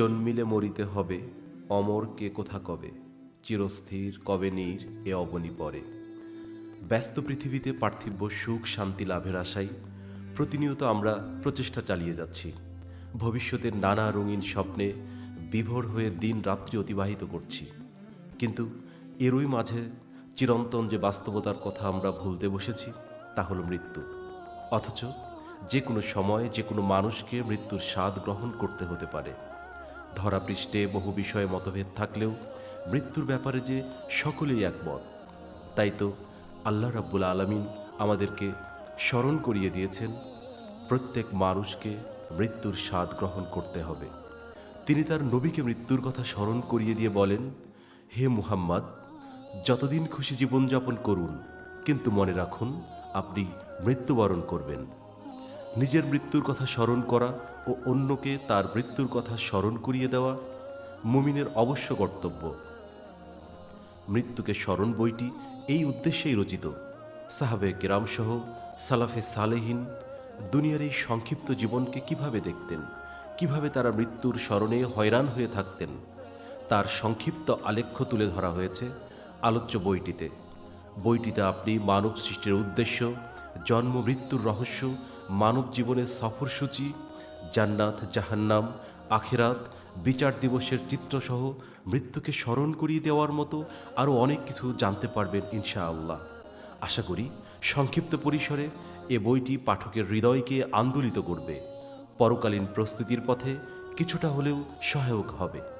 জন্মিলে মরিতে হবে, অমর কে কোথা কবে? চিরস্থির কবে নীর এ অবনী পরে। ব্যস্ত পৃথিবীতে পার্থিব্য সুখ শান্তি লাভের আশায় প্রতিনিয়ত আমরা প্রচেষ্টা চালিয়ে যাচ্ছি। ভবিষ্যতের নানা রঙিন স্বপ্নে বিভোর হয়ে দিন রাত্রি অতিবাহিত করছি। কিন্তু এরই মাঝে চিরন্তন যে বাস্তবতার কথা আমরা ভুলতে বসেছি, তা হলো মৃত্যু। অথচ যে কোনো সময় যে কোনো মানুষকে মৃত্যুর স্বাদ গ্রহণ করতে হতে পারে। ধরাপৃষ্ঠে বহু বিষয়ে মতভেদ থাকলেও মৃত্যুর ব্যাপারে যে সকলেই একমত, তাই তো আল্লাহ রাব্বুল আলামিন আমাদেরকে স্মরণ করিয়ে দিয়েছেন, প্রত্যেক মানুষকে মৃত্যুর স্বাদ গ্রহণ করতে হবে। তিনি তার নবীকে মৃত্যুর কথা স্মরণ করিয়ে দিয়ে বলেন, হে মুহাম্মদ, যতদিন খুশি জীবনযাপন করুন, কিন্তু মনে রাখুন, আপনি মৃত্যুবরণ করবেন। নিজের মৃত্যুর কথা স্মরণ করা ও অন্যকে তার মৃত্যুর কথা স্মরণ করিয়ে দেওয়া মুমিনের অবশ্য কর্তব্য। মৃত্যুকে স্মরণ বইটি এই উদ্দেশ্যেই রচিত। সাহাবে কেরামসহ সালাফে সালেহীন দুনিয়ার এই সংক্ষিপ্ত জীবনকে কীভাবে দেখতেন, কীভাবে তারা মৃত্যুর স্মরণে হয়রান হয়ে থাকতেন, তার সংক্ষিপ্ত আলেখ্য তুলে ধরা হয়েছে আলোচ্য বইটিতে। বইটিতে আপনি মানব সৃষ্টির উদ্দেশ্য জন্ম, মৃত্যুর রহস্য, মানব জীবনের সফরসূচি, জান্নাত, জাহান্নাম, আখেরাত, বিচার দিবসের চিত্রসহ মৃত্যুকে স্মরণ করিয়ে দেওয়ার মতো আরও অনেক কিছু জানতে পারবেন ইনশাআল্লাহ। আশা করি সংক্ষিপ্ত পরিসরে এ বইটি পাঠকের হৃদয়কে আন্দোলিত করবে। পরকালীন প্রস্তুতির পথে কিছুটা হলেও সহায়ক হবে।